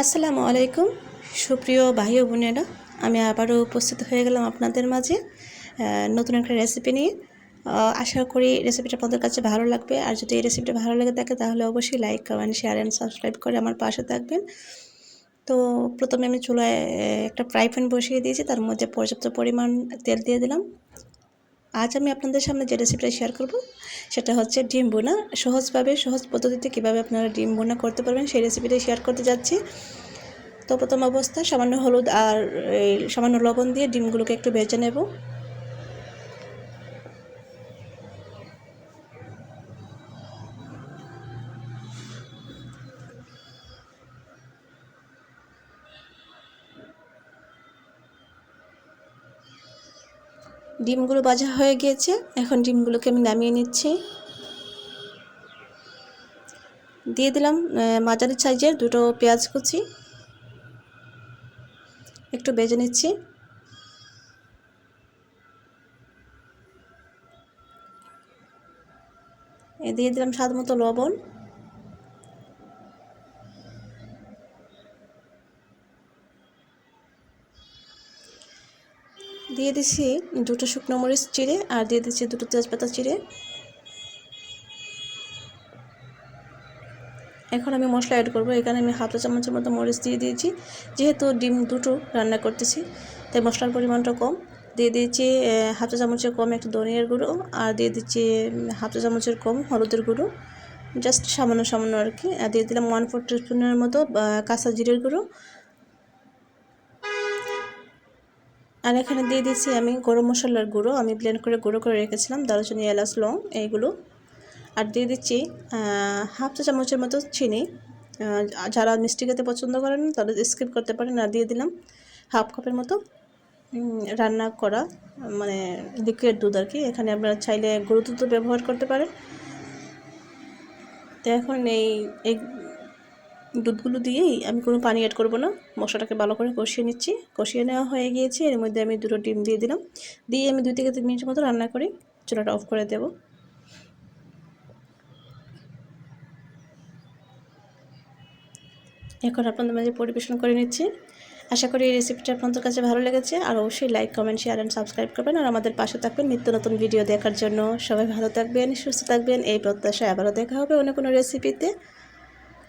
আসসালামু আলাইকুম। সুপ্রিয় ভাই ও বোনেরা, আমি আবারও উপস্থিত হয়ে গেলাম আপনাদের মাঝে নতুন একটা রেসিপি নিয়ে। আশা করি রেসিপিটা আপনাদের কাছে ভালো লাগবে। আর যদি এই রেসিপিটা ভালো লাগে থাকে, তাহলে অবশ্যই like comment share and subscribe করে আমার পাশে থাকবেন। তো প্রথমে আমি চুলায় একটা ফ্রাই প্যান বসিয়ে দিয়েছি, তার মধ্যে পর্যাপ্ত পরিমাণ তেল দিয়ে দিলাম। আজ আমি আপনাদের সামনে যে রেসিপিটা শেয়ার করব, সেটা হচ্ছে ডিম বোনা সহজভাবে, সহজ পদ্ধতিতে কীভাবে আপনারা ডিম বোনা করতে পারবেন, সেই রেসিপিটা শেয়ার করতে যাচ্ছি। তো প্রথম অবস্থা, সামান্য হলুদ আর সামান্য লবণ দিয়ে ডিমগুলোকে একটু ভেজে নেব। ডিমগুলো ভাজা হয়ে গিয়েছে এখন ডিমগুলোকে আমি নামিয়ে নিচ্ছি। দিয়ে দিলাম মাঝারি সাইজের দুটো পেঁয়াজ কুচি। একটু বেজে নিচ্ছি। দিয়ে দিলাম স্বাদ মতো লবণ। দিয়ে দিচ্ছি দুটো শুকনো মরিচ চিড়ে আর দিয়ে দিচ্ছি দুটো তেজপাতা চিড়ে। এখন আমি মশলা অ্যাড করব। এখানে আমি হাফ চামচের মতো মরিচ দিয়ে দিয়েছি। যেহেতু ডিম দুটো রান্না করতেছি, তাই মশলার পরিমাণটা কম। দিয়ে দিয়েছি হাফ চামচের কম একটু ধনিয়ার গুঁড়ো আর দিয়ে দিচ্ছি হাফ চামচের কম হলুদের গুঁড়ো। জাস্ট সামান্য সামান্য আর কি। আর দিয়ে দিলাম ওয়ান ফোর স্পুনের মতো কাঁচা জিরের গুঁড়ো। আর এখানে দিয়ে দিচ্ছি আমি গরম মশলার গুঁড়ো। আমি ব্লেন্ড করে গুঁড়ো করে রেখেছিলাম, দারুচিনি, এলাচ, লং এইগুলো। আর দিয়ে দিচ্ছি হাফ চা চামচের মতো চিনি। যারা মিষ্টি খেতে পছন্দ করেন তারা স্কিপ করতে পারেন। আর দিয়ে দিলাম হাফ কাপের মতো রান্না করা মানে লিকুইড দুধ আর কি। এখানে আপনারা চাইলে গরু দুধও ব্যবহার করতে পারেন। তো এখন এই দুধগুলো দিয়েই আমি কোনো পানি অ্যাড করব না। মশলাটাকে ভালো করে কষিয়ে নিচ্ছি। কষিয়ে নেওয়া হয়ে গিয়েছে। এর মধ্যে আমি দুটো ডিম দিয়ে দিলাম। দিয়ে আমি দুই থেকে তিন মিনিটের মতো রান্না করি চুলাটা অফ করে দেবো। এখন আপনাদের মাঝে পরিবেশন করে নিচ্ছি। আশা করি এই রেসিপিটা আপনাদের কাছে ভালো লেগেছে। আর অবশ্যই like comment share and subscribe করবেন। আর আমাদের পাশে থাকবেন নিত্য নতুন ভিডিও দেখার জন্য। সবাই ভালো থাকবেন, সুস্থ থাকবেন। এই প্রত্যাশায় আবারও দেখা হবে অন্য কোনো রেসিপিতে